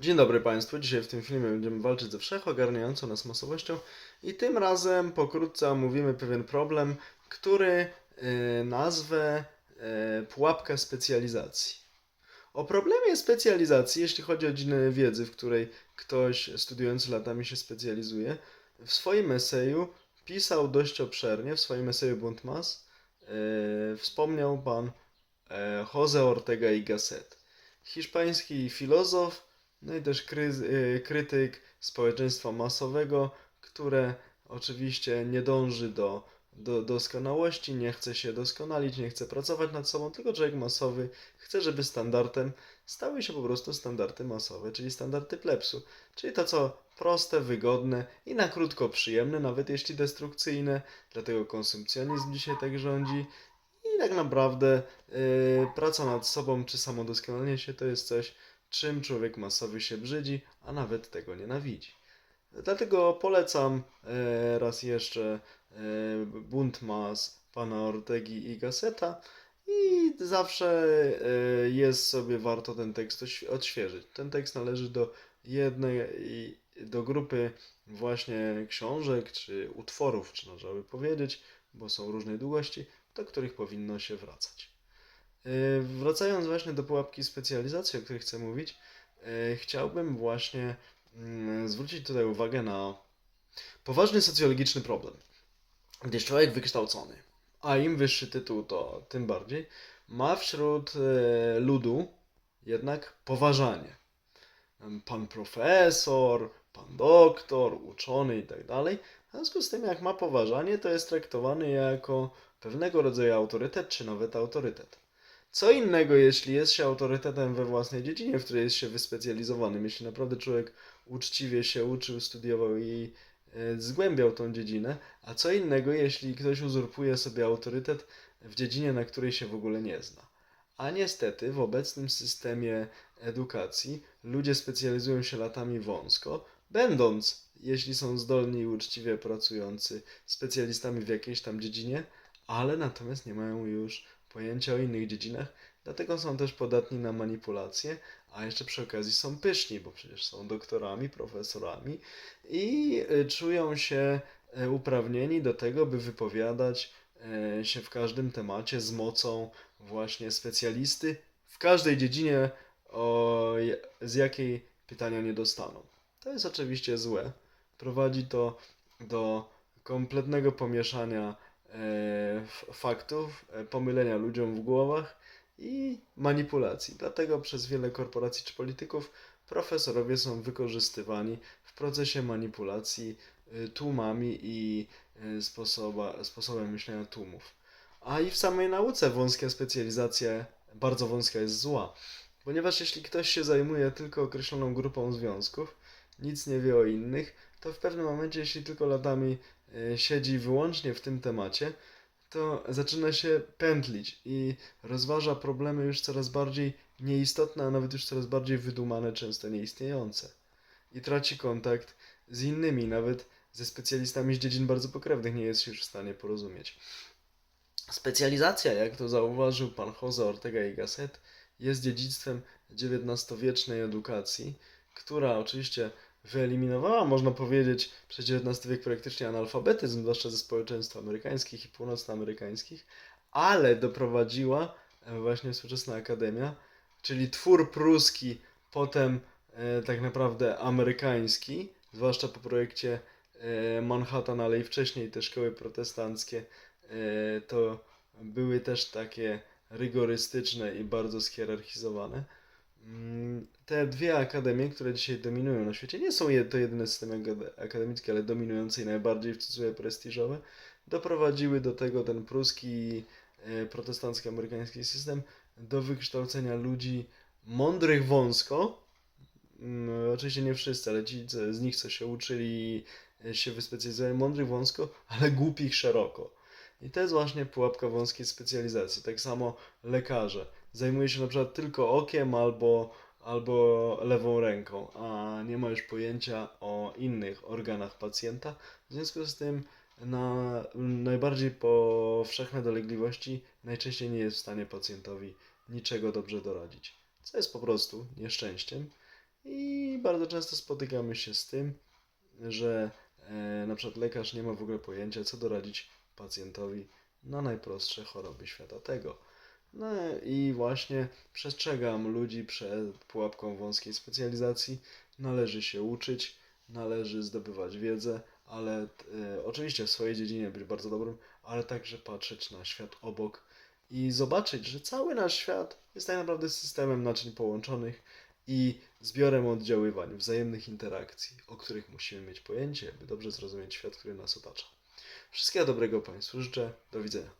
Dzień dobry Państwu. Dzisiaj w tym filmie będziemy walczyć ze wszechogarniającą nas masowością i tym razem pokrótce omówimy pewien problem, który y, nazwę y, pułapka specjalizacji. O problemie specjalizacji, jeśli chodzi o dziedzinę wiedzy, w której ktoś studiujący latami się specjalizuje, w swoim eseju pisał dość obszernie, w swoim eseju Bunt Mas, y, wspomniał pan e, Jose Ortega y Gasset, hiszpański filozof, no i też y, krytyk społeczeństwa masowego, które oczywiście nie dąży do, do doskonałości, nie chce się doskonalić, nie chce pracować nad sobą, tylko człowiek masowy chce, żeby standardem stały się po prostu standardy masowe, czyli standardy plepsu, czyli to co proste, wygodne i na krótko przyjemne, nawet jeśli destrukcyjne, dlatego konsumpcjonizm dzisiaj tak rządzi i tak naprawdę y, praca nad sobą czy samodoskonalenie się to jest coś, czym człowiek masowy się brzydzi, a nawet tego nienawidzi. Dlatego polecam e, raz jeszcze e, Bunt Mas pana Ortegi i Gasseta i zawsze e, jest sobie warto ten tekst odświeżyć. Ten tekst należy do jednej, do grupy właśnie książek czy utworów, czy można by powiedzieć, bo są różnej długości, do których powinno się wracać. E, Wracając właśnie do pułapki specjalizacji, o której chcę mówić, e, chciałbym właśnie mm, zwrócić tutaj uwagę na poważny socjologiczny problem. Gdyż człowiek wykształcony, a im wyższy tytuł, to tym bardziej, ma wśród e, ludu jednak poważanie. Pan profesor, pan doktor, uczony i tak dalej. W związku z tym, jak ma poważanie, to jest traktowany jako pewnego rodzaju autorytet, czy nawet autorytet. Co innego, jeśli jest się autorytetem we własnej dziedzinie, w której jest się wyspecjalizowanym. Jeśli naprawdę człowiek uczciwie się uczył, studiował i e, zgłębiał tą dziedzinę, a co innego, jeśli ktoś uzurpuje sobie autorytet w dziedzinie, na której się w ogóle nie zna. A niestety w obecnym systemie edukacji ludzie specjalizują się latami wąsko, będąc, jeśli są zdolni i uczciwie pracujący, specjalistami w jakiejś tam dziedzinie, ale natomiast nie mają już pojęcia o innych dziedzinach, dlatego są też podatni na manipulacje, a jeszcze przy okazji są pyszni, bo przecież są doktorami, profesorami i y, czują się e, uprawnieni do tego, by wypowiadać e, się w każdym temacie z mocą właśnie specjalisty w każdej dziedzinie, o, z jakiej pytania nie dostaną. To jest oczywiście złe. Prowadzi to do kompletnego pomieszania e, faktów, e, pomylenia ludziom w głowach i manipulacji. Dlatego przez wiele korporacji czy polityków profesorowie są wykorzystywani w procesie manipulacji e, tłumami i e, sposoba, sposobem myślenia tłumów. A i w samej nauce wąska specjalizacja, bardzo wąska jest zła, ponieważ jeśli ktoś się zajmuje tylko określoną grupą związków, nic nie wie o innych, to w pewnym momencie, jeśli tylko latami siedzi wyłącznie w tym temacie, to zaczyna się pętlić i rozważa problemy już coraz bardziej nieistotne, a nawet już coraz bardziej wydumane, często nieistniejące. I traci kontakt z innymi, nawet ze specjalistami z dziedzin bardzo pokrewnych nie jest już w stanie porozumieć. Specjalizacja, jak to zauważył pan Jose Ortega y Gasset, jest dziedzictwem XIX-wiecznej edukacji, która oczywiście wyeliminowała, można powiedzieć, przez XIX wiek praktycznie analfabetyzm, zwłaszcza ze społeczeństw amerykańskich i północnoamerykańskich, ale doprowadziła e, właśnie współczesna akademia, czyli twór pruski, potem e, tak naprawdę amerykański, zwłaszcza po projekcie e, Manhattan, ale i wcześniej te szkoły protestanckie, e, to były też takie rygorystyczne i bardzo schierarchizowane. Mm, Te dwie akademie, które dzisiaj dominują na świecie, nie są to jedyne systemy akade- akademickie, ale dominujące i najbardziej w cudzysłowie prestiżowe, doprowadziły do tego ten pruski, e, protestancko-amerykański system do wykształcenia ludzi mądrych wąsko. Mm, Oczywiście nie wszyscy, ale ci z nich, co się uczyli, e, się wyspecjalizowali mądrych wąsko, ale głupich szeroko. I to jest właśnie pułapka wąskiej specjalizacji. Tak samo lekarze. Zajmuje się na przykład tylko okiem albo, albo lewą ręką, a nie ma już pojęcia o innych organach pacjenta. W związku z tym na najbardziej powszechne dolegliwości najczęściej nie jest w stanie pacjentowi niczego dobrze doradzić. Co jest po prostu nieszczęściem. I bardzo często spotykamy się z tym, że e, na przykład lekarz nie ma w ogóle pojęcia, co doradzić pacjentowi na najprostsze choroby świata tego. No i właśnie przestrzegam ludzi przed pułapką wąskiej specjalizacji. Należy się uczyć, należy zdobywać wiedzę, ale e, oczywiście w swojej dziedzinie być bardzo dobrym, ale także patrzeć na świat obok i zobaczyć, że cały nasz świat jest tak naprawdę systemem naczyń połączonych i zbiorem oddziaływań, wzajemnych interakcji, o których musimy mieć pojęcie, by dobrze zrozumieć świat, który nas otacza. Wszystkiego dobrego Państwu życzę. Do widzenia.